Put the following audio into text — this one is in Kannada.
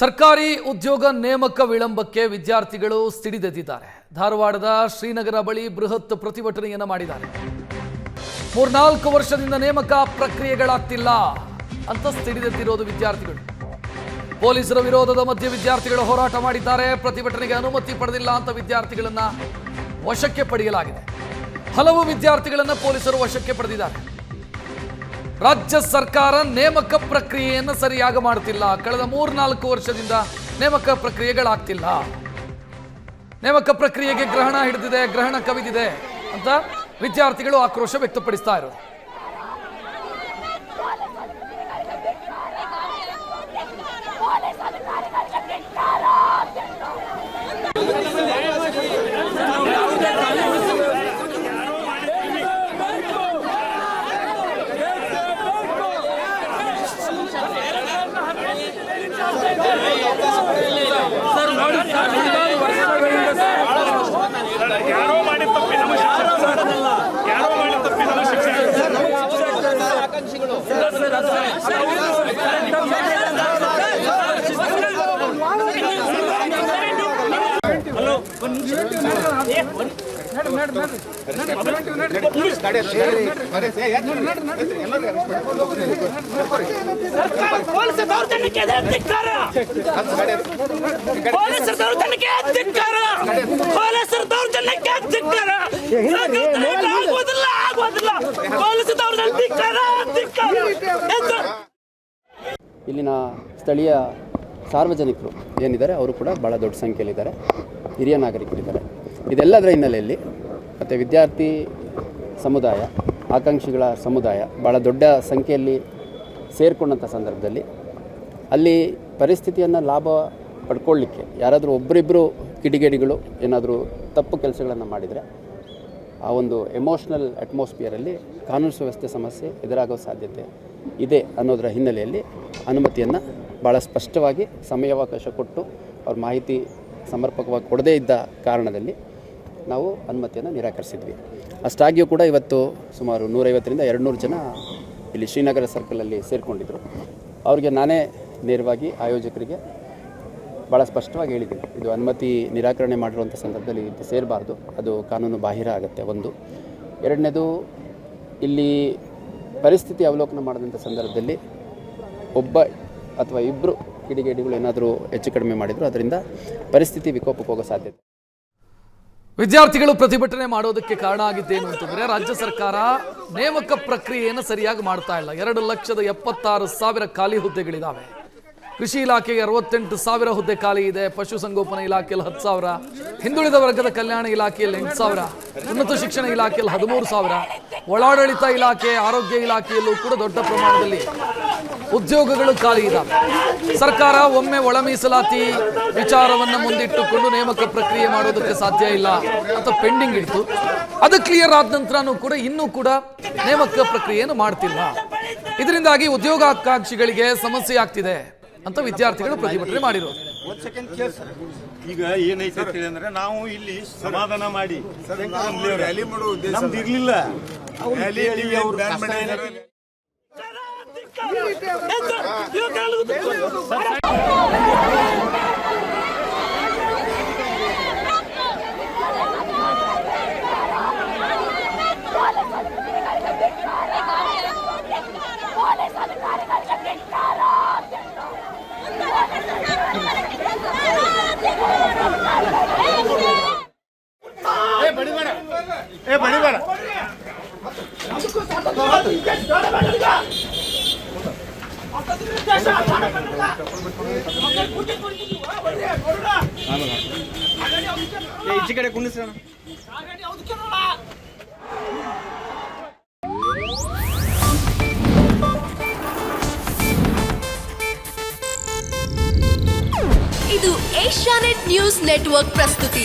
ಸರ್ಕಾರಿ ಉದ್ಯೋಗ ನೇಮಕ ವಿಳಂಬಕ್ಕೆ ವಿದ್ಯಾರ್ಥಿಗಳು ಸಿಡಿದೆದ್ದಿದ್ದಾರೆ. ಧಾರವಾಡದ ಶ್ರೀನಗರ ಬಳಿ ಬೃಹತ್ ಪ್ರತಿಭಟನೆಯನ್ನು ಮಾಡಿದ್ದಾರೆ. ಮೂರ್ನಾಲ್ಕು ವರ್ಷದಿಂದ ನೇಮಕ ಪ್ರಕ್ರಿಯೆಗಳಾಗ್ತಿಲ್ಲ ಅಂತ ಸಿಡಿದೆದ್ದಿರೋದು ವಿದ್ಯಾರ್ಥಿಗಳು. ಪೊಲೀಸರ ವಿರೋಧದ ಮಧ್ಯೆ ವಿದ್ಯಾರ್ಥಿಗಳು ಹೋರಾಟ ಮಾಡಿದ್ದಾರೆ. ಪ್ರತಿಭಟನೆಗೆ ಅನುಮತಿ ಪಡೆದಿಲ್ಲ ಅಂತ ವಿದ್ಯಾರ್ಥಿಗಳನ್ನ ವಶಕ್ಕೆ ಪಡೆಯಲಾಗಿದೆ. ಹಲವು ವಿದ್ಯಾರ್ಥಿಗಳನ್ನ ಪೊಲೀಸರು ವಶಕ್ಕೆ ಪಡೆದಿದ್ದಾರೆ. ರಾಜ್ಯ ಸರ್ಕಾರ ನೇಮಕ ಪ್ರಕ್ರಿಯೆಯನ್ನು ಸರಿಯಾಗಿ ಮಾಡುತ್ತಿಲ್ಲ. ಕಳೆದ ಮೂರ್ನಾಲ್ಕು ವರ್ಷದಿಂದ ನೇಮಕ ಪ್ರಕ್ರಿಯೆಗಳಾಗ್ತಿಲ್ಲ. ನೇಮಕ ಪ್ರಕ್ರಿಯೆಗೆ ಗ್ರಹಣ ಹಿಡಿದಿದೆ, ಗ್ರಹಣ ಕವಿದಿದೆ ಅಂತ ವಿದ್ಯಾರ್ಥಿಗಳು ಆಕ್ರೋಶ ವ್ಯಕ್ತಪಡಿಸ್ತಾ ಇರೋದು ಯಾರೋ ಮಾಡಿ ತಪ್ಪಿ ನಮ್ಮ ಶಿಕ್ಷಣ ಯಾರೋ ಮಾಡಿ ತಪ್ಪಿ ನಮ್ಮ ಶಿಕ್ಷಣ ಪೊಲೀಸ ದೌರ್ಜನ್ಯಕ್ಕೆ ಎದೆ ಧಿಕ್ಕಾರ ಪೊಲೀಸರ ದೌರ್ಜನ್ಯಕ್ಕೆ ಧಿಕ್ಕಾರ ಪೊಲೀಸರ ದೌರ್ಜನ್ಯಕ್ಕೆ ಧಿಕ್ಕಾರ ಆಗುವುದಿಲ್ಲ ಆಗುವುದಿಲ್ಲ ಪೊಲೀಸ ದೌರ್ಜನ್ಯ ಧಿಕ್ಕಾರ ಧಿಕ್ಕಾರ ಇಲ್ಲಿನ ಸ್ಥಳೀಯ ಸಾರ್ವಜನಿಕರು ಏನಿದ್ದಾರೆ ಅವರು ಕೂಡ ಭಾಳ ದೊಡ್ಡ ಸಂಖ್ಯೆಯಲ್ಲಿದ್ದಾರೆ ಹಿರಿಯ ನಾಗರಿಕರಿದ್ದಾರೆ ಇದೆಲ್ಲದರ ಹಿನ್ನೆಲೆಯಲ್ಲಿ ಮತ್ತು ವಿದ್ಯಾರ್ಥಿ ಸಮುದಾಯ, ಆಕಾಂಕ್ಷಿಗಳ ಸಮುದಾಯ ಭಾಳ ದೊಡ್ಡ ಸಂಖ್ಯೆಯಲ್ಲಿ ಸೇರಿಕೊಂಡಂಥ ಸಂದರ್ಭದಲ್ಲಿ ಅಲ್ಲಿ ಪರಿಸ್ಥಿತಿಯನ್ನು ಲಾಭ ಪಡ್ಕೊಳ್ಳಿಕ್ಕೆ ಯಾರಾದರೂ ಒಬ್ಬರಿಬ್ಬರು ಕಿಡಿಗೇಡಿಗಳು ಏನಾದರೂ ತಪ್ಪು ಕೆಲಸಗಳನ್ನು ಮಾಡಿದರೆ ಆ ಒಂದು ಎಮೋಷ್ನಲ್ ಅಟ್ಮಾಸ್ಫಿಯರಲ್ಲಿ ಕಾನೂನು ಸುವ್ಯವಸ್ಥೆ ಸಮಸ್ಯೆ ಎದುರಾಗೋ ಸಾಧ್ಯತೆ ಇದೆ ಅನ್ನೋದರ ಹಿನ್ನೆಲೆಯಲ್ಲಿ ಅನುಮತಿಯನ್ನು ಭಾಳ ಸ್ಪಷ್ಟವಾಗಿ ಸಮಯಾವಕಾಶ ಕೊಟ್ಟು ಅವ್ರ ಮಾಹಿತಿ ಸಮರ್ಪಕವಾಗಿ ಕೊಡದೇ ಇದ್ದ ಕಾರಣದಲ್ಲಿ ನಾವು ಅನುಮತಿಯನ್ನು ನಿರಾಕರಿಸಿದ್ವಿ. ಅಷ್ಟಾಗಿಯೂ ಕೂಡ ಇವತ್ತು ಸುಮಾರು ನೂರೈವತ್ತರಿಂದ ಎರಡು ನೂರು ಜನ ಇಲ್ಲಿ ಶ್ರೀನಗರ ಸರ್ಕಲಲ್ಲಿ ಸೇರಿಕೊಂಡಿದ್ದರು ಅವ್ರಿಗೆ ನಾನೇ ನೇರವಾಗಿ ಆಯೋಜಕರಿಗೆ ಭಾಳ ಸ್ಪಷ್ಟವಾಗಿ ಹೇಳಿದ್ದೀನಿ. ಇದು ಅನುಮತಿ ನಿರಾಕರಣೆ ಮಾಡಿರುವಂಥ ಸಂದರ್ಭದಲ್ಲಿ ಇದು ಸೇರಬಾರ್ದು. ಅದು ಕಾನೂನು ಬಾಹಿರ ಆಗುತ್ತೆ ಒಂದು. ಎರಡನೇದು, ಇಲ್ಲಿ ಪರಿಸ್ಥಿತಿ ಅವಲೋಕನ ಮಾಡಿದಂಥ ಸಂದರ್ಭದಲ್ಲಿ ಒಬ್ಬ ಅಥವಾ ಇಬ್ಬರು ಕಿಡಿಗೇಡಿಗಳು ಏನಾದರೂ ಹೆಚ್ಚು ಕಡಿಮೆ ಮಾಡಿದ್ರು, ಅದರಿಂದ ಪರಿಸ್ಥಿತಿ ವಿಕೋಪಕ್ಕೆ ಹೋಗೋ ಸಾಧ್ಯತೆ. ವಿದ್ಯಾರ್ಥಿಗಳು ಪ್ರತಿಭಟನೆ ಮಾಡೋದಕ್ಕೆ ಕಾರಣ ಆಗಿದ್ದೇನು ಅಂತಂದ್ರೆ ರಾಜ್ಯ ಸರ್ಕಾರ ನೇಮಕ ಪ್ರಕ್ರಿಯೆಯನ್ನು ಸರಿಯಾಗಿ ಮಾಡ್ತಾ ಇಲ್ಲ. ಎರಡು ಲಕ್ಷದ ಎಪ್ಪತ್ತಾರು ಸಾವಿರ ಖಾಲಿ ಹುದ್ದೆಗಳಿದಾವೆ. ಕೃಷಿ ಇಲಾಖೆಗೆ ಅರವತ್ತೆಂಟು ಸಾವಿರ ಹುದ್ದೆ ಖಾಲಿ ಇದೆ. ಪಶುಸಂಗೋಪನಾ ಇಲಾಖೆಯಲ್ಲಿ ಹತ್ತು ಸಾವಿರ, ಹಿಂದುಳಿದ ವರ್ಗದ ಕಲ್ಯಾಣ ಇಲಾಖೆಯಲ್ಲಿ ಎಂಟು ಸಾವಿರ, ಉನ್ನತ ಶಿಕ್ಷಣ ಇಲಾಖೆಯಲ್ಲಿ ಹದಿಮೂರು ಸಾವಿರ. ಒಳಾಡಳಿತ ಇಲಾಖೆ, ಆರೋಗ್ಯ ಇಲಾಖೆಯಲ್ಲೂ ಕೂಡ ದೊಡ್ಡ ಪ್ರಮಾಣದಲ್ಲಿ ಉದ್ಯೋಗಗಳು ಖಾಲಿ ಇದ್ದಾವೆ ಸರ್ಕಾರ ಒಮ್ಮೆ ಒಳ ಮೀಸಲಾತಿ ವಿಚಾರವನ್ನ ಮುಂದಿಟ್ಟುಕೊಂಡು ನೇಮಕ ಪ್ರಕ್ರಿಯೆ ಮಾಡೋದಕ್ಕೆ ಸಾಧ್ಯ ಇಲ್ಲ ಅಂತ ಪೆಂಡಿಂಗ್ ಇತ್ತು. ಅದು ಕ್ಲಿಯರ್ ಆದ ನಂತರನೂ ಕೂಡ ಇನ್ನೂ ಕೂಡ ನೇಮಕ ಪ್ರಕ್ರಿಯೆಯನ್ನು ಮಾಡ್ತಿಲ್ಲ. ಇದರಿಂದಾಗಿ ಉದ್ಯೋಗಾಕಾಂಕ್ಷಿಗಳಿಗೆ ಸಮಸ್ಯೆ ಆಗ್ತಿದೆ ಅಂತ ವಿದ್ಯಾರ್ಥಿಗಳು ಪ್ರತಿಭಟನೆ ಮಾಡಿರೋದು ಈಗ ಏನೈತೆ ಅಂತ ಹೇಳಿ ಅಂದ್ರೆ ನಾವು ಇಲ್ಲಿ ಸಮಾಧಾನ ಮಾಡಿ. ರ್ಯಾಲಿ ಮಾಡೋ ಉದ್ದೇಶ ಇರ್ಲಿಲ್ಲ. ರ್ಯಾಲಿ ಹೇಳಿ ಅವ್ರು ಬ್ಯಾನ್ ಮಾಡಿದ್ದಾರೆ. ಈಚೆ ಕಡೆ ಕುಂಡಿಸೋಣ ಇದು ಏಷ್ಯಾನೆಟ್ ನ್ಯೂಸ್ ನೆಟ್ವರ್ಕ್ ಪ್ರಸ್ತುತಿ.